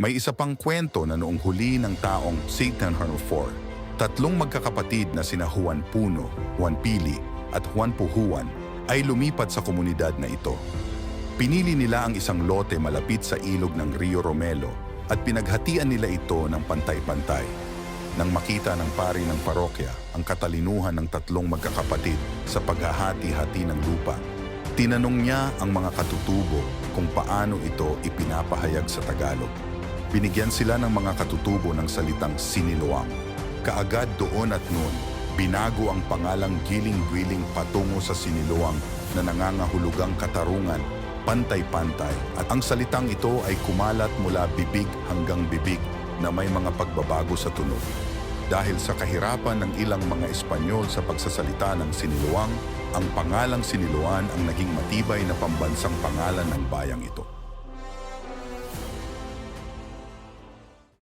May isa pang kwento na noong huli ng taong 1804, tatlong magkakapatid na sina Juan Puno, Juan Pili at Juan Puhuan ay lumipat sa komunidad na ito. Pinili nila ang isang lote malapit sa ilog ng Rio Romelo at pinaghatian nila ito ng pantay-pantay. Nang makita ng pari ng parokya ang katalinuhan ng tatlong magkakapatid sa paghahati-hati ng lupa, tinanong niya ang mga katutubo kung paano ito ipinapahayag sa Tagalog. Binigyan sila ng mga katutubo ng salitang siniluang. Kaagad doon at noon, binago ang pangalang giling-giling patungo sa siniluang na nangangahulugang katarungan, pantay-pantay. At ang salitang ito ay kumalat mula bibig hanggang bibig na may mga pagbabago sa tunog. Dahil sa kahirapan ng ilang mga Espanyol sa pagsasalita ng siniluang, ang pangalang siniluan ang naging matibay na pambansang pangalan ng bayang ito.